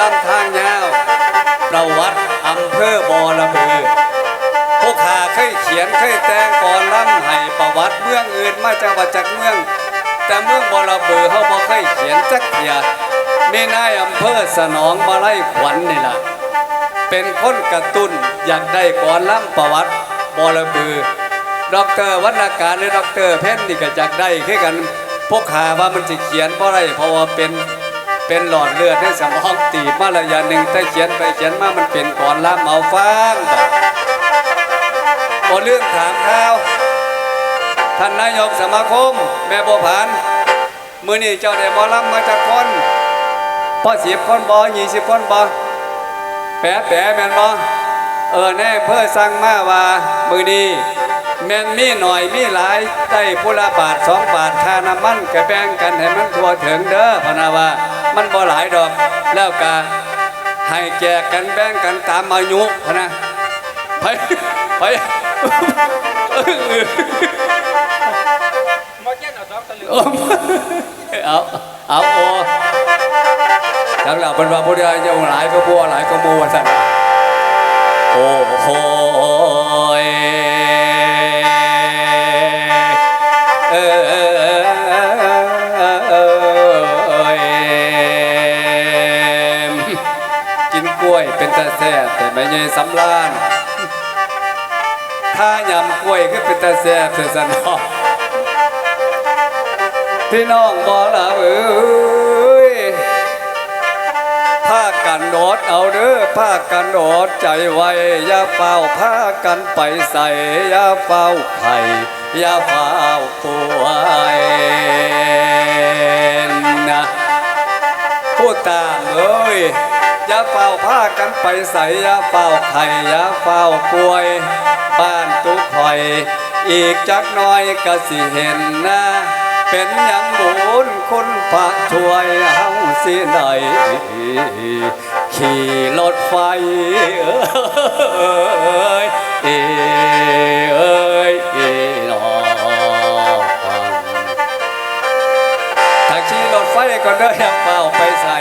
ล่ำทางยาวประวัติอำเภอบอระบือพวกข้าเคยเขียนเคยแต่งก่อนล่ำให้ประวัติเมืองอื่นมาจากว่าจากเมือง แต่เมืองบอระบือเขาบ่เคยเขียนจักเทียมีนายอำเภอสนองมาไล่ขวัญนี่ล่ะเป็นคนกระตุ้นอยากได้ก่อนล่ำประวัติบอระบือด็อกเตอร์วรรณการหรือด็อกเตอร์เพ่นนี่ก็อยากได้คือกันพวกขาว่ามันจะเขียนเพราะอะไรเพราะว่าเป็น เป็นหลอดเลือดในสมองตีบมาระยะหนึ่งแต่เขียนไปเขียนมามันเป็นก่อนล่ำเอาฟังต่อเรื่องถามข่าวท่านนายกสมาคม แม่บัวผานมือนี้เจ้าได้หมอลำมาจากคนพ่อสิบคนบอยี่สิบคนบอแปะแปะแมนบอเออแน่เพื่อสั่งมาว่ามือนี้ แม่นมีหน่อยมีหลายได้พุละบาทสองบาทค่าน้ำมันก็แบ่งกันให้มันทั่วถึงเด้อพะนาว่า มันบ่หลายดอก แล้วก็ให้แจกกันแบ่งกันตามอายุพะนะไปไปมาเย็นเอาสองตะลึงโอ้เอาเอาโอ้ทั้งหลังเป็นว่าผู้ใดจะหลายก็บัวหลายก็มัวสั่นโอ้โห เป็นตาแซ่บแต่ไม่ใช่สำลานถ้ายำกล้วยก็เป็นตาแซ่บเธอสนอพี่น้องบอละเอ้ยผ้ากันโดดเอาเด้อผ้ากันโดดใจไว้อย่าเฝ้าผ้ากันไปใส่อย่าเฝ้าไข่อย่าเฝ้าป่วย ตาเอ้ยอย่าเฝ้าผ้ากันไปใส่อย่าเฝ้าไข่อย่าเฝ้าป่วย บ้านตุกคอย อีกจักหน้อยก็สิเห็นนะ เป็นอย่างบุญคุณพระช่วยเฮาสิได้ขี่รถไฟเอ้ยเอ้ยเอ้ย เด้ออย่าเฝ้าไปใส่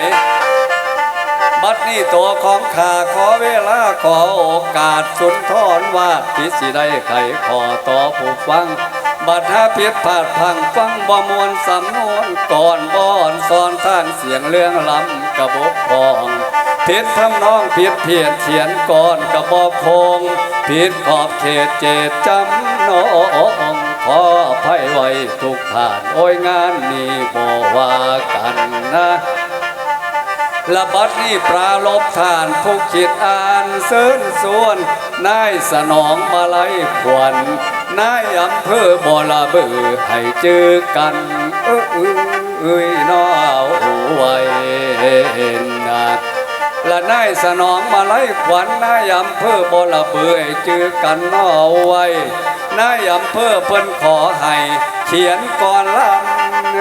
บัดนี้ตัวของข้าขอเวลาขอโอกาสสุนทรวาดที่สิได้ไขขอต่อผู้ฟัง บัดถ้าเพียดพลาดพังฟังบ่มวนสำนวนก่อนบอนสอนทางเสียงเรื่องลำกระบอกพองผิดทำน้องผิดเพียนเขียนก่อนกระบอกพงผิดขอบเขตเจตจำนอง ขออภัยไว้ทุกท่าน โอ้ยงานนี้บ่ว่ากันนะละบัดนี้ปราลบทานผู้คิดอ่านเสินส่วนนายสนองมาไลยขวัญนายอำเภอบอระบือให้เจอกัน เอ้ยเอ้ยน้อไว้นะและนายสนองมาไลยขวัญนายอำเภอบอระบือให้เจอกันน้อไว้ นายอำเภอเพิ่นขอให้เขียนก่อนลำ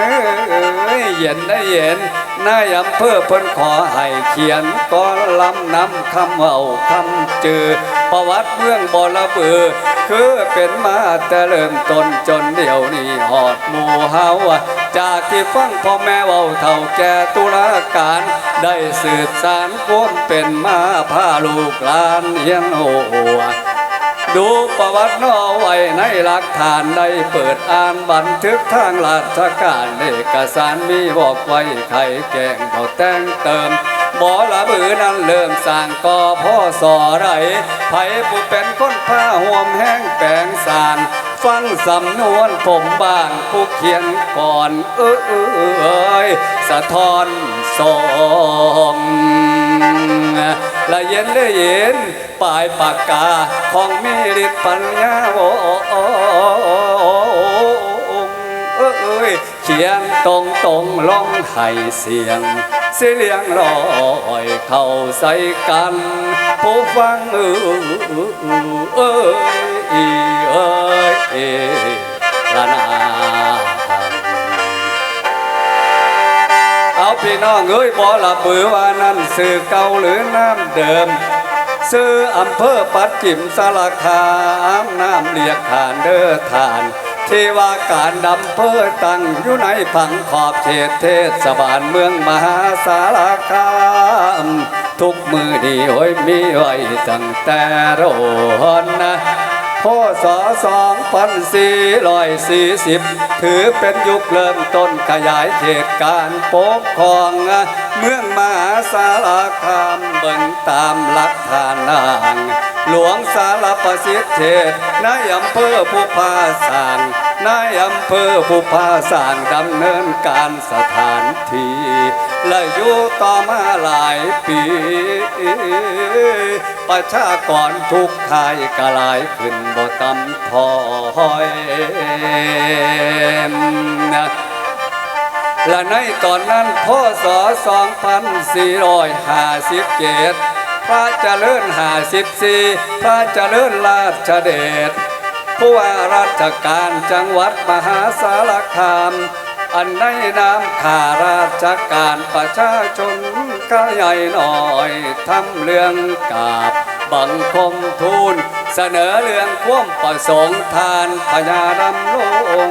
เอ้ยเย็นได้เย็นนายอำเภอเพิ่นขอให้เขียนก่อนลำนำคำเอาคำเจอประวัติเมืองบอระเบือคือเป็นมาแต่เริ่มต้นจนเดี๋ยวนี้หอดหมู่เฮาจากที่ฟังพ่อแม่เว้าเท่าแก่ตุลาการ ได้สืบสารความเป็นมาพาลูกหลานเลี้ยงโหัว ดูประวัติน้อไว้ในหลักฐานได้เปิดอ่านบันทึกทางราชการเอกสารมีบอกไว้ไข่แกงบ่แต่งเติมบ่ละบือนั้นเริ่มสร้างก่อพ่อสอไรไผผู้เป็นคนผ้าห่วมแห้งแปลงสารฟังสำนวนผมบ้างผู้เขียนก่อนเออเออเอยสะท้อนส่ง ละเย็นเลยเย็นปลายปากกาของมีฤทธิ์ปัญญาโอเอ้ยเขียนตรงตรงๆร้องให้เสียงเสียงลอยเข้าใส่กันผู้ฟังเออเอ้ยเอ้ยเอ้ยละนา พี่น้องเอ้ยบ่ละเบือว่านั่นสื่อเก่าหรือน้ำเดิม ซื้ออำเภอปัดจิมสารคามน้ำเลียกฐานเด้อฐานที่ว่าการดำเภอตั้งอยู่ในผังขอบเขตเทศบาลเมืองมหาสารคามทุกมือดีโอ้ยมีไว้ตั้งแต่โรนนะ พศสองพันสี่ร้อยสี่สิบถือเป็นยุคเริ่มต้นขยายเขตการปกครอง เมืองมหาสารคามเบิ่งตามหลักฐานนางหลวงสารประสิทธิ์เทศในอำเภอผู้พาสาง ในอำเภอผู้พาสางดำเนินการสถานที่ และอยู่ต่อมาหลายปี ประชากรทุกทายกลายขึ้นบ่ตำถอยและในตอนนั้นพศ2457พระเจริญ54พระเจริญราชเดช ผู้ว่าราชการจังหวัดมหาสารคาม อันในนามข้าราชการประชาชนก็ใหญ่หน่อยทำเรื่องกาบบังคมทูล เสนอเรื่องความประสงค์ทานพญาดำลง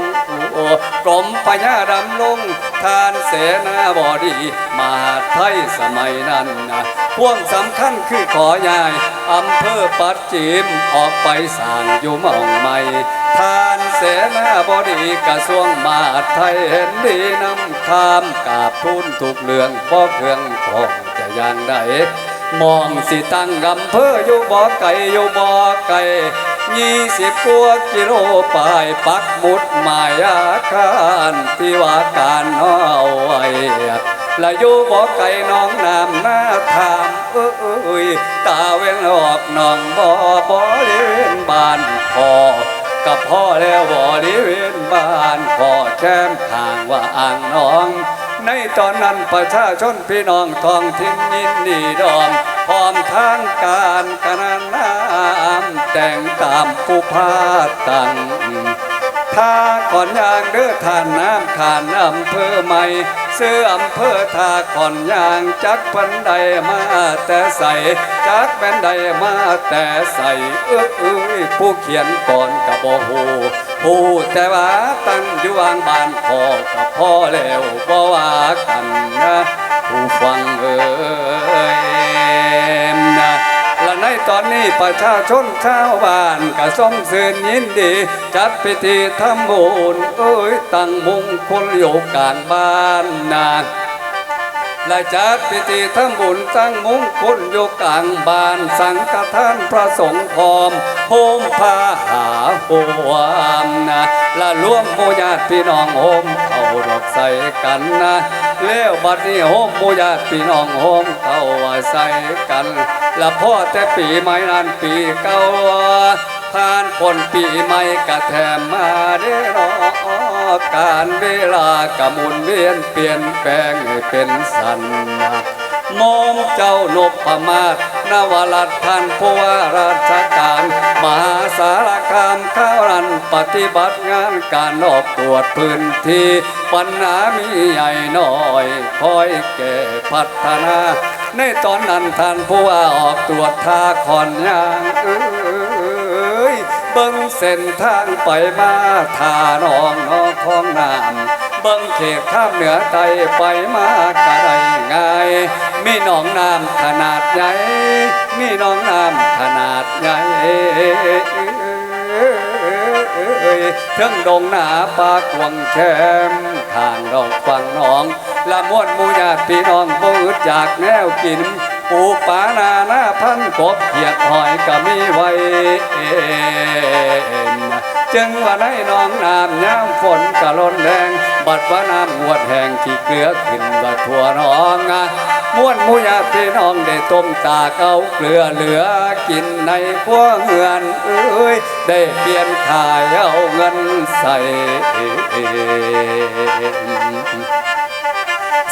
กรมพญาดำลงทานเสนาบดี มาไทยสมัยนั้นนะพ่วงสำคัญคือขอยายอำเภอปัดจิมออกไปสร้างอยู่มองใหม่ทานเสนาบดีกระทรวงมาไทยเห็นดีนำคามกาบทูลถูกเรื่องบ่เครื่องของจะอย่างใดมองสิตั้งอำเภออยู่บ่อไก่อยู่บ่อไก่ ยี่สิบกว่ากิโลไปปักหมุดหมายอาคารที่ว่าการเอาไว้และอยู่บ่อไก่น้องน้ำหน้าทามเอ้ยตาเว้นออกน้องบ่อบริเวณบ้านพอกับพ่อแล้วบริเวณบ้านขอแชมทางว่าอ่างน้อง ในตอนนั้นประชาชนพี่น้องท้องทิ้งยินดีดอม พร้อมทางการกนานน้ำแต่งตามผู้พาตังถ้าก่อนยางเด้อทานน้ำทานอำเภอใหม่เสื้ออำเภอทาก่อนยางจักพันใดมาแต่ใส่จักเป็นใดมาแต่ใส่เอ้อเอ้ยผู้เขียนก่อนกับโอหูผู้แต่ว่าตั้งอยู่วางบ้านพอกับพ่อแล้วบ่ว่ากันนะผู้ ประชาชนชาวบ้านก็ส่งเสริญยินดี จัดพิธีทำบุญเอ้ยตั้งมงคลอยู่กลางบ้านนาและจัดพิธีทำบุญตั้งมงคลอยู่กลางบ้านสังฆทานพระสงฆ์พร้อมโฮมพาหาหวมนะและร่วมโมญาติพี่น้องโฮมเข้าดอกใส่กันนะ แล้วบัดนี้โฮมมูญาติพี่น้องโฮมเข้าว่าใส่กันและพ่อแต่ปีใหม่นั้นปีเก่าผ่านคนปีใหม่กะแถมมาได้รอการเวลากะมุนเวียนเปลี่ยนแปลงให้เป็นสันมองเจ้านพมาศ นวรัตท่านผู้ว่าราชการ มหาสารคามข้ารันปฏิบัติงานการออกตรวจพื้นที่ ปัญหามีใหญ่น้อยคอยแก้พัฒนา ในตอนนั้นท่านผู้ว่าออกตรวจทาขอนยางเอ้ยเบิ่งเส้นทางไปมาทาน้องนองคลองน้ำเบิ่งเขตข้ามเหนือไตไปมากะได้ง่าย มีหนองน้ำขนาดใหญ่มีหนองน้ำขนาดใหญ่เอ้ยเทิงดงหนาปากวงแคมข้างดอกฟังหนอง ละมวนมูญาติพี่น้องบ่อึดจากแนวกินปูป่านาหน้าพันกบเขียดหอยก็มีไว้จึงว่าในน้องน้ำย้ำฝนกะล้นแรง บัดว่าน้ำงวดแห้งที่เกลือขึ้นบัดทั่วหนองอะ ม้วนมุยาพี่น้องได้ต้มตาเกาเกลือเหลือกินในพวกเงินเอ้ยได้เปลี่ยนขายเอาเงินใส่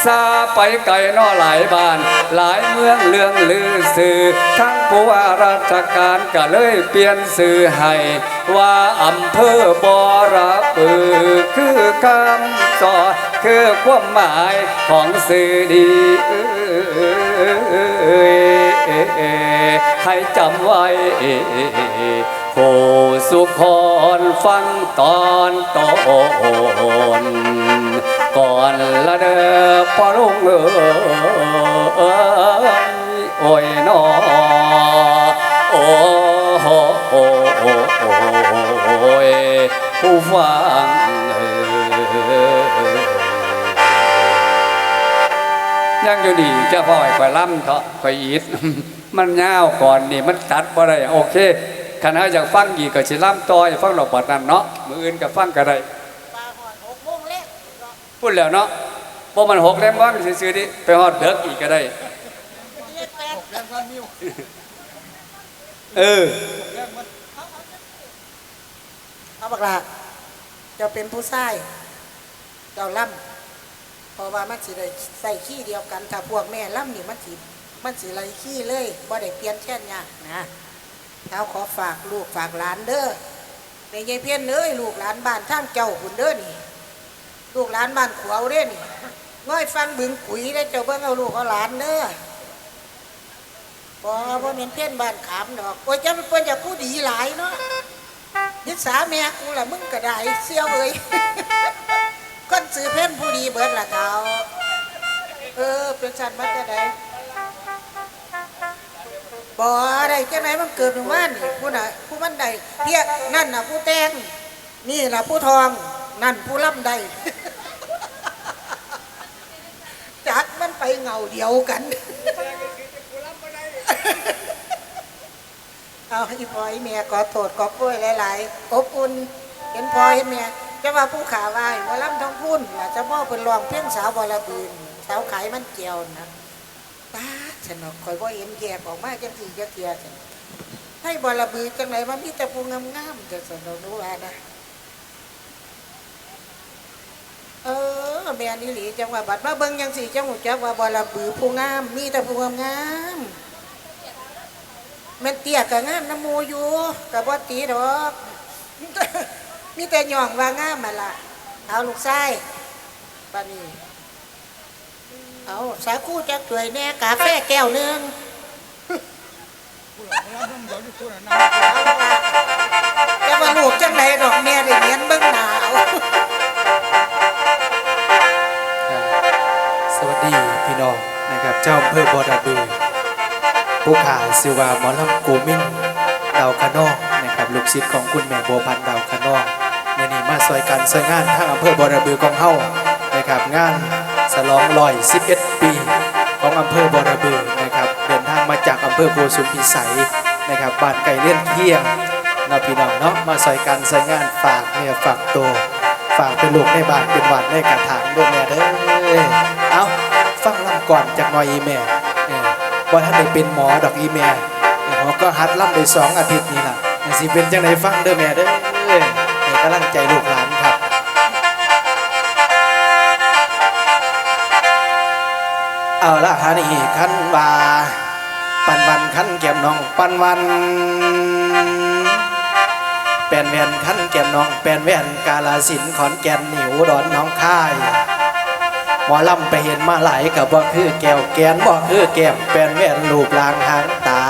ซาไปไกลนอหลายบ้าน หลายเมืองเรื่องลือสื่อทั้งผู้ว่าราชการก็เลยเปลี่ยนสื่อให้ว่าอำเภอบอระปือคือคำสอนคือความหมายของสื่อดีเอ้ให้จำไว้ผู้สุขคนฟังตอนตน ก่อนละเด้อพอลุงเอ้ยโอ้ยนอโอ้โหโอ้โหโอ้ยผู้ฟังเอ้ยยังอยู่ดีจ้าพ่อไอ้ข่อยล่ำเถอะข่อยอีดมันยาก่อนนี่มันตัดบ่ได้โอเคคันเฮาอยากฟังอีกก็สิล่ำต่อให้ฟังดอกบัดนั้นเนาะมืออื่นก็ฟังก็ได้ ปลาหอดหกโมงเล็ก พูดแล้วเนาะบ่มันหกเล่มว่างซื่อๆดิไปฮอดเด็กอีกก็ได้เล็กแปดเออเอาบักละเจ้าเป็นผู้ชายเจ้าล่ำเพราะว่ามันสิได้ใส่ขี้เดียวกันถ้าพวกแม่ล่ำนี่มันสิมันสิไรขี้เลยบ่ได้เปลี่ยนแค่นยากนะเท้าขอฝากลูกฝากหลานเด้อในยายเพี้ยนเอ้ยลูกหลานบ้านทางเจ้าคุณเด้อนี่ ลูกหลานบ้านขวาวเด้อนี่ง่อยฟังบึงขุยได้เจ้าเบิ่งเอาลูกเอาหลานเด้อบ่บ่เป็นเพี้ยนบ้านขามดอกโอ้ยจะเป็นคนอยากผู้ดีหลายเนาะยิสาแม่กูละมึงก็ได้เสียวเอ้ยคนซื้อเพ่นผู้ดีเบิดละเท้าเออเป็นสันมันจะได้บ่ได้แค่ไหนมันเกิดเป็นว่านนี่ผู้น่ะผู้มันใดเรียนั่นน่ะผู้แตงนี่ล่ะผู้ทอง นั่นผู้ล่ำใดจักมันไปเงาเดียวกันเอาให้พ่อให้แม่ขอโทษขอกล้วยหลายๆอบอุ่นเห็นพ่อเห็นแม่จะว่าผู้ขาวายหมาล่ำท้องพุ่นล่ะจะพ่อเป็นรองเพียงสาวบอรบืนสาวขายมันเจียวนะป้าฉันบอกคอยว่าเห็นแยกออกมาจังสี่จะเทียฉันให้บอรบือจังไหนว่ามีแต่ผู้งามๆแต่สนเรารู้ว่านะเออ แม่นี่หลีจังว่าบัดมาเบิ่งยังสี่จังหูจักว่าบอระบือผู้งาม มีแต่ผู้งามๆแมันเตี้ยกับงามน้ำมูอยู่กับบ่ตีดอก มีแต่หย่องว่างามมาละเอาลูกไส้ปานี้เอาสาคูจักถวยแน่กาแฟแก้วหนึง จะมาลูกจังไหนดอกแม่ได้เรียนเบิ่งหนาว พี่น้องนะครับ เจ้าอำเภอบอระบือผู้ขาซิวาหมอลำโกมินดาวคะนองนะครับลูกศิษย์ของคุณแม่บัวพันดาวคะนองเมื่อนี้มาซอยกันซอยงานทางอำเภอบอระบือของเฮานะครับงานสลองลอย 11 ปี ของอำเภอบอระบือนะครับเดินทางมาจากอำเภอโพสุมพิสัยนะครับบ้านไก่เลี่ยนเที่ยงนะพี่น้องเนาะมาซอยกันซอยงานฝากเนื้อฝากตัวฝากเป็นลูกในบ้านเป็นหวัดในกระถางด้วยแม่เด้อ ก่อนจากหน่อยอีแม่เออว่าท่านได้เป็นหมอดอกอีแม่หมอก็หัดล่ำได้สองอาทิตย์นี่ล่ะสิเป็นจังไดฟังเด้อแม่เด้อให้กำลังใจลูกหลานครับเอาละฮะนี่คันว่าปันวันคันแก้มน้องปันวันแปนแวนคันแก้มน้องแปนแวนกาลสินขอนแก่นหนิวดอนน้องค่าย หมอลำไปเห็นมาหลายกับว่าคือแก้วแกนบ่คือแก้มแปนแว่นรูปลางหางตา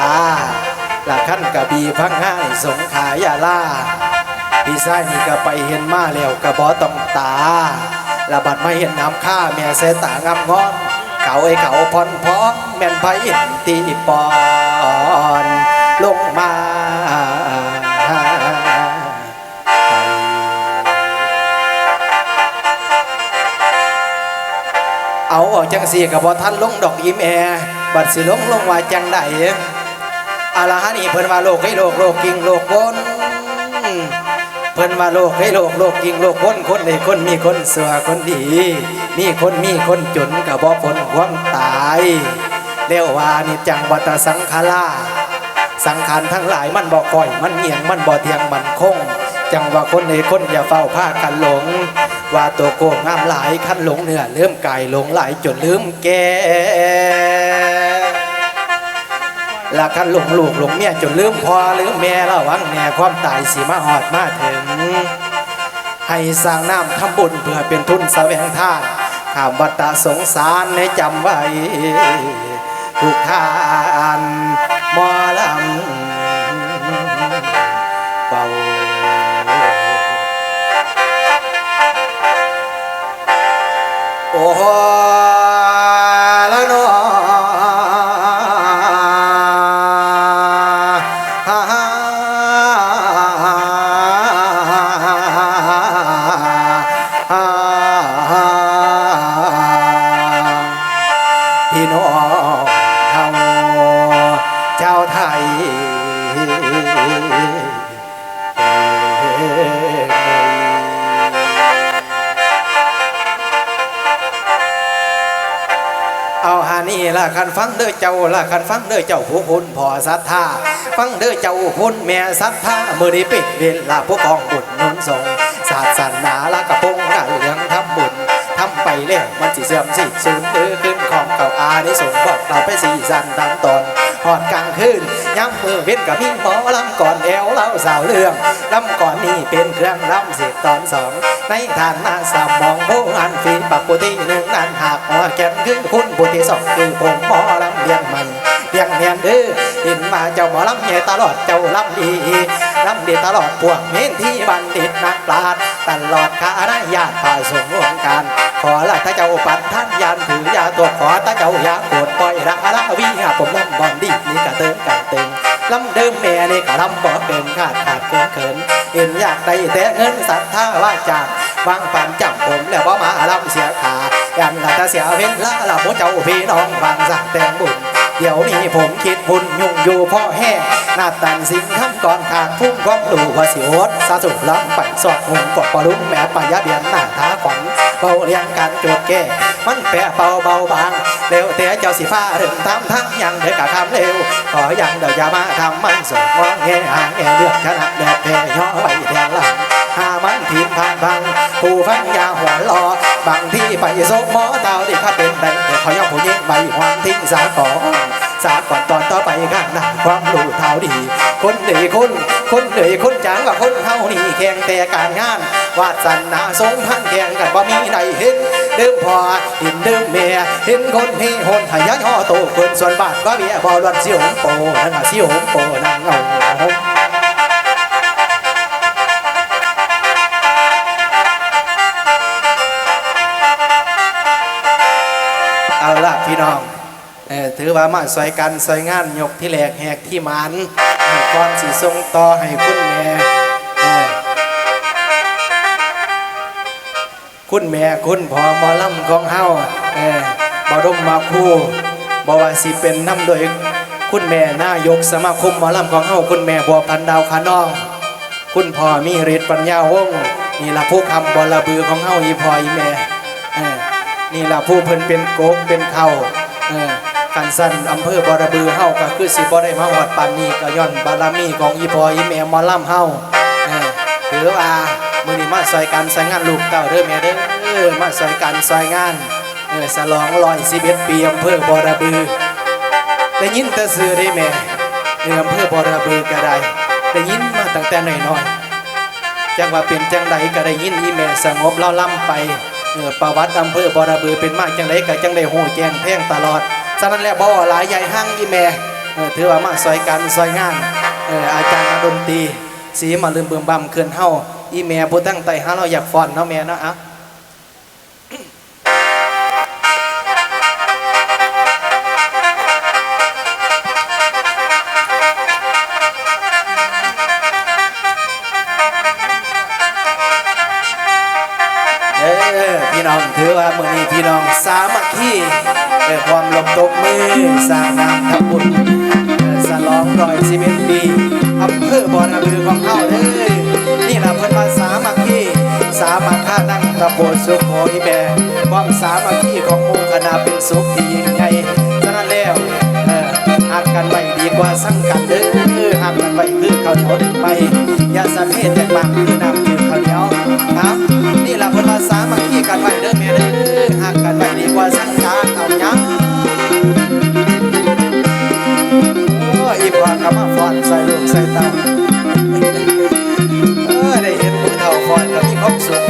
หละขั้นกะบีพังง่ายสงขายาล่าพี่ชายนี่ก็ไปเห็นมาแล้วกะบอต้องตาละบัดมาเห็นน้ำข้าแม่เสตางามงอนเขาไอ้เขาพอนพอนแม่นไผตีปอนลงมา อาอกจังสีกับบ่ทันลงดอกอีแม่บัดสิลงลงว่าจังได้อาละฮะนี่เพิ่นว่าโลกให้โลกโลกกิ่งโลกวนเพิ่นว่าโลกให้โลกโลกกิ่งโลกวนคนใดคนมีคนเสือคนดี มีคนมีคนจนกับบ่พ้นความตายเรียวว่านี่จังวัตสังขาราสังขารทั้งหลายมันบ่ก่อย มันเหี่ยงมันบ่เทียงมันคง จังว่าคนในคนอย่าเฝ้าผ้ากันหลง ว่าตัวโกงงามหลายคันหลงเนื้อเริ่มไกายหลงหลายจนลืมแก่ละคันหลงลูกหลงเมียจนลืมพ่อลืมแม่ระวังแน่ความตายสิมาหอดมาถึง ให้สร้างน้ำทำบุญเพื่อเป็นทุนแสวงทานข้ามวัฏสงสารให้จำไว้ ทุกทานมอลำ โเจ้าละคันฟังเด้อเจ้าผู้คุณพ่อศรัทธาฟังเด้อเจ้าคุณแม่ศรัทธามือนี้ปิดเวลาผู้กองบุญนุนสงศาสนาละกระพงกะเหลืองทำบุญทำไปแล้วมันสิเสื่อมสิสูญเดือขึ้นของเก่าอาได้ส่งบอกเราไปสี่สันตามตอนหอดกลางคืน ย้ำมือเว้นกับพี่หมอลำก่อนแอวเล่าสาวเรื่องลำก่อนนี่เป็นเครื่องลำเสียตอนสองในฐานหน้าสามมองผู้อันฟีปักปุตีหนึ่งอันหากหอแก้มคือคุณบุตรสองคือผมหมอลำเลี้ยงมันเลี้ยงเนียนเด้อเห็นมาเจ้าหมอลำใหญ่ตลอดเจ้าลำดี ลำดีตลอดพวกเมนที่บัณฑิตนักปราชญ์ตลอดคณะญาติผ่าสงวงการ ขอละถ้าเจ้าปัดท่านยานถือยาตัวขอถ้าเจ้ายาโกรธปล่อยละละวิหาผมลำบอนดีนี่กะเติงกะเติงลำเดิมแม่นี่กะลำบ่เกินขาดขาดเกินเขินเห็นอยากได้แต่เงินศรัทธาว่าจากวางปันจับผมแล้วบ่มาลำเสียขายันละถ้าเสียเว้นละละพวกเจ้าพี่น้องวางสักแต่งบุญ เดี๋ยวนี้ผมคิดบุญยุ่งอยู่พ่อแห้งหน้าตันสิงคำก่อนขาดพุ่งความรู้ว่าสิโอดสาสุล้ำไปสอดหุ่นกดปลุงแม่ปายาเบียนหน้าท้าขวัญเบาเรียงการโจดแก้มันแปะเบาเบาบางเร็วแต่เจ้าสิฟ้าเริ่มทำทั้งยังเด็กกะคำเร็วขอยังเดี๋ยวอย่ามาทำมันส่งมองแง่หางแง่เลือกชนะแดดแพ้ย่อใบแดงหลังหามันทีมทางบัง ผู้ฟังยาหัวรอบางที่ไปโซกหมอเต่าที่ข้าเป็นใดแต่ขอยอมผู้ยิ่งใบความทิ้งสาก่อนสาก่อนตอนต่อไปข้างหน้าความรู้เท่าดี คนเหนื่อยคนคนเหนื่อยคนจางว่าคนเฮานี่แข่งแต่การงานวาสนาสงพันแข่งกันบ่มีใดเห็นเดิมพอเห็นเดิมแม่เห็นคนเฮหนหายย่อโตคนส่วนบาทว่าเบียบอลวันสิหงโปนั่นน่ะสิหงโปนั่งเอาเอาือว่ามาซอยกันซอยงานยกที่แหลกแหกที่มันให้ก่อนสีทรงต่อให้คุณแม่คุณแม่คุณพ่อมอลำของเฮาเออบรมมาคู่บว่าสิเป็นน้ำโดยคุณแม่นายกสมาคมมอลำของเฮาคุณแม่บัวพันดาวขานอง คุณพ่อมีฤทธิ์ปัญญาวงศ์นี่ละผู้คำบลบือของเฮาอีพ่ออีแม่เออนี่ละผู้เพิ่นเป็นโกกเป็นเข่าเออ กันสั้นอำเภอบรบือเฮาก็คือสิบ่ได้มาฮอดปานนี้ก็ย้อนบารมีของอีพออีแม่มอล่ำเฮาเออถือว่ามื้อนี้มาซอยกันซอยงานลูกเต้าเด้อแม่เด้อมาซอยกันซอยงานเออฉลอง111ปีอำเภอบรบือได้ยินแต่สื่อได้แม่ในอำเภอบอระบือก็ได้ได้ยินมาตั้งแต่น้อยๆจังว่าเป็นจังใดก็ได้ยินอีแม่สงบเล่าล่ำไปเออประวัติอำเภอบอระบือเป็นมาจังใดก็จังได้หูแจ้งแท่งตลอด ฉะนั้นแล้วบ่าหลายใหญ่ห้างอีแม่ถือว่ามาซอยกันซอยงานอาจารย์ดนตรีสีมาลืมเบิ่มบำเคือนเฮาอีแม่ผู้ตั้งใจหาเราอยากฟ้อนเนาะแม่เนาะอะเออพี่น้องถือว่ามื้อนี้พี่น้องสามัคคี เออความลมตกมือสร้างน้ำทำบุญสลองรอยสิบเอ็ดปีอำเภอบอนอำเภอของเฮาเด้อนี่นะเพิ่นมาสามัคคีสามัคคานั่งตะโบนสุขโขอีแบความสามัคคีของหมู่คณะเป็นสุขที่ยิ่งใหญ่ฉะนั้นแล้ว หักกันไว้ดีกว่าสั่งกันเด้อหักกันไว้คือข้าวเหนียวหนึ่งใบอย่าสะเพศแตกบางคือน้ำจืดข้าวเหนียวครับ นี่ละเพิ่นว่าสามัคคีกันไว้เด้อแม่เด้อหักกันไว้ดีกว่าสังการเอาหยังโอ้อีกว่าก็มาฟ้อนใส่ลูกใส่เต้าเออได้เห็นผู้เฒ่าฟ้อนก็มีความสุข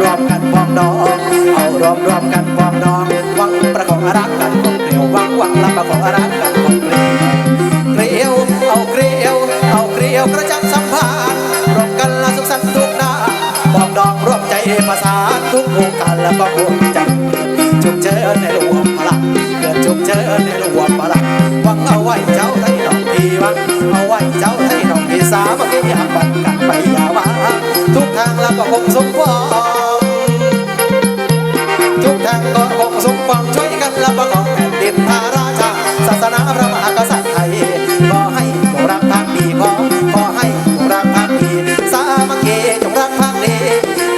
รวมกันปองดอง เอารวมรวมกันปองดองหวังประคองรักกันคงเกลียวหวังหวังรับประคองรักกันคงเกลียวเกลียวเอาเกลียวเอาเกลียวกระจับสัมพันธ์รวมกันละสุขสันต์ทุกนาปองดองรวมใจประสานทุกวงการแล้วก็วงใจจุกเชิญในรวมพลังเกิดจุกเชิญในรวมพลังหวังเอาไว้เจ้าไทยน้องพี่วังเอาไว้เจ้าไทยน้องพี่สามัคคีอยากปันกันไปอยาวาทุกทางแล้วก็คงสมหวัง ทุกทางก็คงสมหวังช่วยกันและประกอบแผ่นดินพระราชาศาสนาพระมหากษัตริย์ไทยขอให้จงรักภักดีขอขอให้จงรักภักดีสามัคคีจงรักภักดี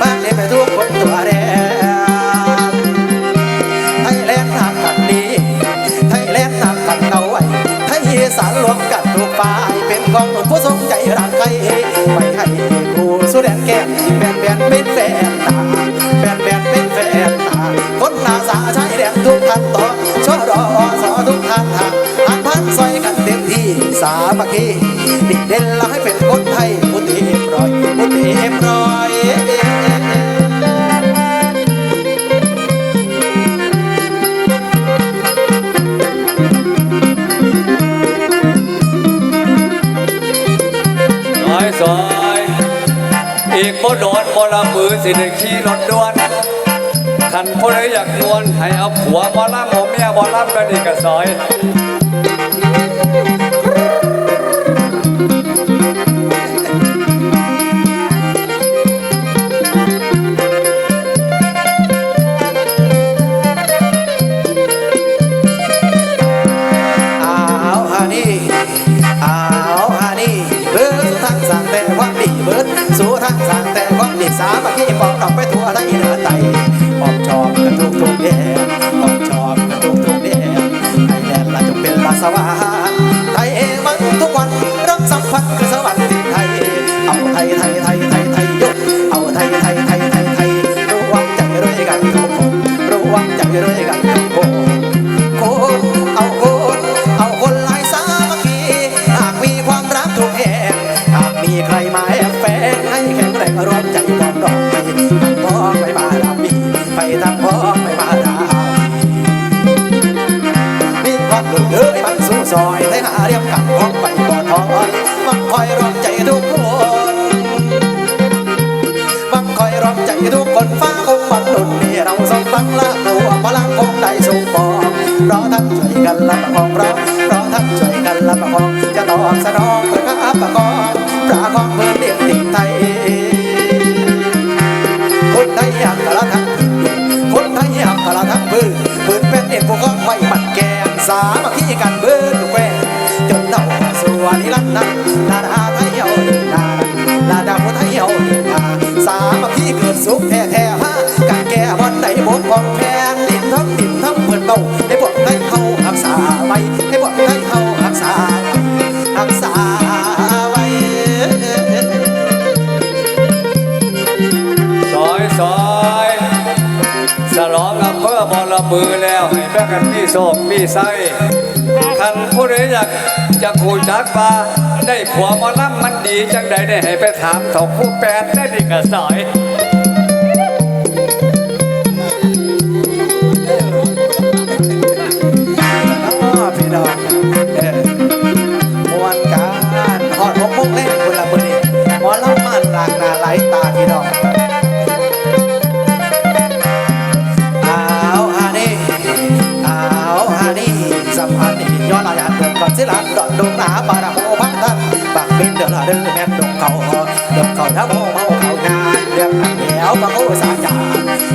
ภักดีไปทุกคนตัวแดนไทยแลนด์หักกันดีไทยแลนด์หักกันเอาไว้ไทยอีสานรวมกันทุกฝ่ายเป็นกองหนุนผู้ทรงใจรักใครไม่ให้ผู้สุดแดนแก้มแบนแบนเป็นแฟน ทุกทางทางหันพันซอยกันเต็มที่สามัคคีดิเด่นเราให้เป็นคนไทยพุทธิเอ็มรอยพุทธิเอ็มรอยซอยซอย อีกบ่โดนบ่ละมือสิได้ขี่รถด่วน คันผู้ใดอยากนวลให้เอาผัวบ่ล่ำเอาเมียบ่ล่ำก็ดีกับซอยอ้าฮานี่อ้าวฮานี่เบิร์ดสู่ทางสร้างแต่ความดีเบิร์ดสู่ทางสร้างแต่ความดีสามัคคีปองดอกไปทั่วไทยเหนือ แดงต้องชอบกันทุกทุกแดงไทยแลนด์ละจงเป็นลาสวรร เอ้ยมันสู้ซอยให้หาเรียบกับของไปบ่ถอยมันคอยรองใจทุกคนมังคอยร้องใจทุกคนฟ้าคงบังดุลนี่เราสองบังละรวมพลังคงได้สูงปองเพราะทั้งช่วยกันละประคองเพราะเพราะทั้งช่วยกันละประคองจะตอบสนองเพื่อข้าประคอง ลาดาไทยเอาเดินาลาดาผู้ไทยเอาเดินาสามัคคีเกิดสุขแท้แท้ฮะกันแก่บนได้บนของแทนดินทั้งดินทั้งเปิดเบาให้พวกได้เฮารักษาไว้ให้พวกได้เฮารักษารักษาไว้ซอยซอยสลองอำเภอบอละมือแล้วให้แม่กันมีโศกมีไส้คันผู้ใดอยาก จะคูจักปลาได้ผัวมาล่ำมันดีจังใดได้ให้ไปถามถกผู้แปดได้ดีกระสอย สิลันดอนดงหนาปาราโมพังทันบักบินเดือดละเดือแม่นดงเขาดงเขาท้าโมเมาเขางานเรื่องอันเดียวบักโอสาจา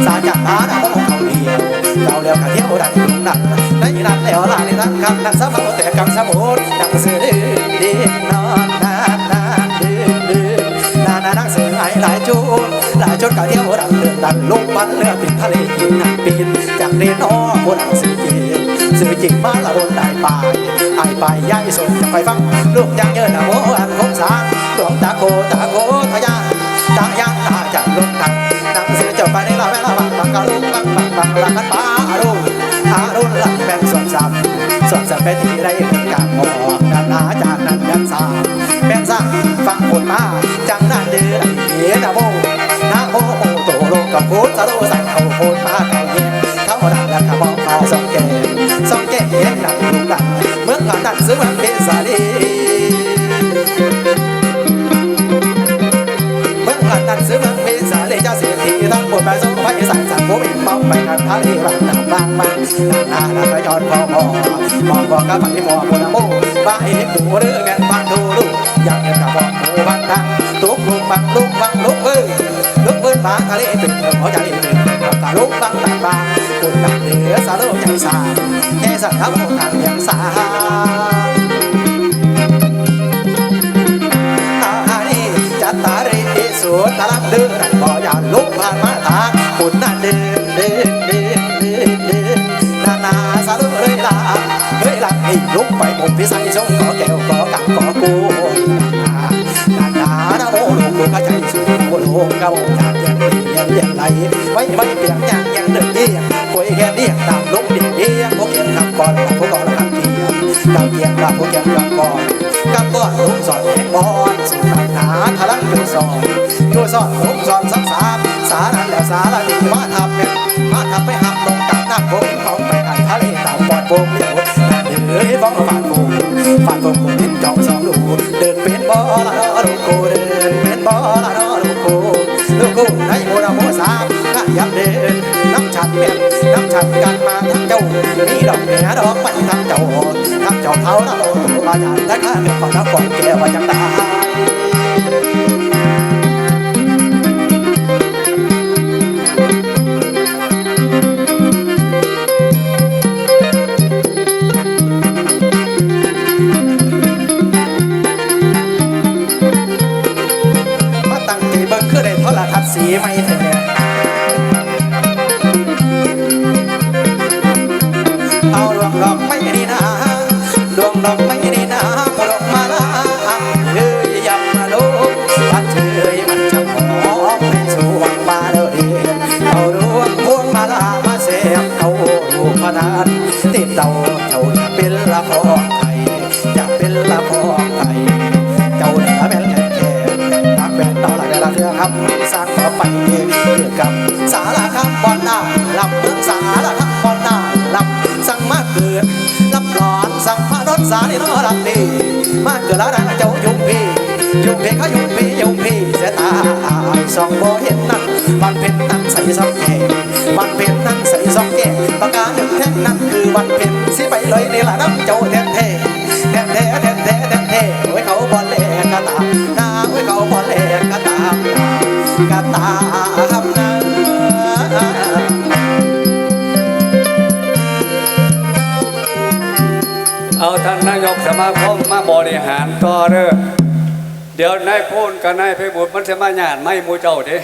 สาจาหาหน้าโมเขาเดียวเราเลี้ยวขาเที่ยวดังดุงนักในนั้นแล้วลาในนั้นคำนั้นสมองแต่กำสมุนดังเสือดื้อดีนอนนานนานดื้อดื้อนานนักเสือไอหลายจูนหลายจนกะเที่ยวดังเดือดดันลงบันเรือปิดทะเลยิงนักปีนจากเรนอโบดังสือเจีย ซื้อจิงมาละโอนตายไปไอไปย้ายสนจะไปฟัง ลูกยังเยินนะโมอันคงสารหลวงตาโคตาโคทายานตายังตาจันลูกทันหนังสือจบไปในลาแม่ละบังบังกะลุงบังบังบังละกันปาอารุณอารุณหละแม่งส่วนสามส่วนสามไปที่ไรเป็นกางหมอกนานาจากนั้นยันสามแม่นสามฟังคนมาจังนั่นเดือดเหียนะโมนะโมโตโลกกับโคตะาลใส่เอาโคตมาเก่าเย็น Yeniden bundan Mıkadan zıvan bezali Mıkadan zıvan bezali Ya sevdiği tam bu ben son payı Sen sen bu bin bom bay kan tali Bak tam bak bak Na na na bay yon po po Mong po ka bay mo po na mo Bay bu rư ngang bang thu lu Yang em ka po po bang tang Tuk lung bang lung bang lung ơi Lúc vươn bá ta lê tình Hổ cha lê tình กับกะลุกบังตาบางคนตักเหลือสารยังสาแค่สัตว์ทับของทางยังสาอานีจัตตาริสุตรังเดือดก็บ่อย่าลุกผ่านมาตาคนนั้นเดินเดินเดินเดินเดินนานาสารเลยลาเฮ้ยลังให้ลุกไปผมพิสัยทรงก่อแก้วก่อกังก่อกูนานานาโมลุกกูเข้าใจสุดโมลุกเก่าจัด เรียงเรียงไหลไว้ไว้เปลี่ยงยังยังเดินเดียงคุยแค่เดียงตามลุกเดียงเดียงพวกเกียงคำก่อนพวกก่อนแล้วคำเทียงคำเทียงว่าพวกเกียงคำก่อนกับก้อนลุกสอนแห่งบอนสุดหนาทะลังอยู่สอนอยู่สอนลุกสอนสักสามสารันแล้วสารันดีมาทำเนี่ยมาทำไปหับลงกับหน้ำโขงเขาไปทางทะเลตามปอดโป่งเลี้ยวนั่นเดือดฟ้องฝานโป่ง ฝานโป่งคนนิดจองสองลูกเดินเป็นบอลลูกโกเดินเป็นบอลลูกโกลูกโกในโมระโมสามก็ยังเดินน้ำฉันแม่น้ำฉันกันมาทั้งเจ้ามีดอกแหนดอกไม้ทั้งเจ้าทั้งเจ้าเท้าละโมมาจากตะข้าเป็นคนรักก่อนแก้วว่าจังได้ 谁一万一台的 สร้างต่อไปเรื่อยกับสาระครับบอลน้าลำเพิ่งสาระครับบอลน้าลำสั่งมาเกิดลำหลอนสั่งพารถสารนี่รอรับดีมาเกิดแล้วนะเจ้ายุงพี่ยุงพี่เขายุงพี่ยุงพี่เสียตาสองบ่เห็นนั่นวันเป็นนั่นใส่สองแก่วันเป็นนั่นใส่สองแก่ประการหนึ่งแท่งนั่นคือวันเป็นสิไปเลยนี่แหละน้ำเจ้าแท้แท้แท้แท้แท้แท้โอ้ยเขาบอลเล่กระตา ตามนาเอาท่านนายกสมาคมมาบริหารต่อเด้อเดี๋ยวนายพูนกับนายเพบุตรมันจะมาหยาดไม่มูเจ้าเด้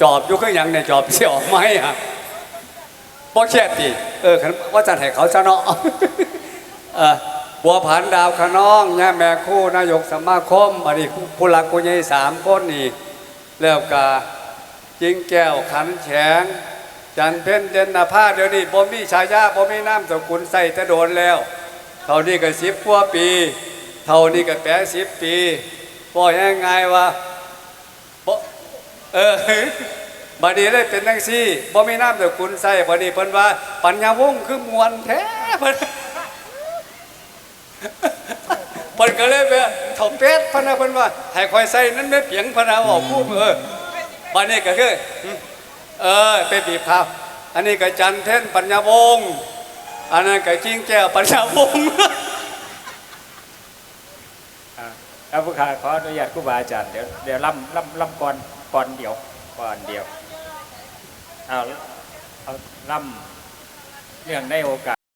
จอบอยู่ก็ยังเนี่ยจอบเสียวไม่ฮะบ่แค่ติเออว่าจะให้เขาซะเนาะบัวผันดาวขน้องย่แม่คู่นายกสมาคมอันนี้ผู้หลักผู้ใหญ่สามคนนี่ แล้วก็จิงแก้วขันแฉง จันเพ็ญเดนนาภาเดี๋ยวนี้บ่มีฉายาบ่มีน้ำสกุลใส่แต่โดนแล้ว เท่านี้ก็สิบกว่าปี เท่านี้ก็แปดสิบปีบ่ยังไงวะบ่เออบัดนี้เลยเป็นจังซี่บ่มีน้ำสกุลใส่บัดนี้เพิ่นว่า ปัญญาวงคือมวนแท้เพิ่น เพิ่นก็เลยว่าเถ่าเป็ดพะนะเพิ่นว่าให้คอยใส่นั้นไม่เพียงพะนะบอกพูดเออบัดนี้ก็คือเออไปบีบครับ อันนี้ก็จันเทนปัญญาวงศ์อันนั้นก็จิ้งแก้วปัญญาวงศ์อ่าแล้วผู้ขาขออนุญาตครูบาอาจารย์เดี๋ยวเดี๋ยวล่ำล่ำล่ำก่อนก่อนเดียวก่อนเดียวเอาเอาล่ำเรื่องในโอกาส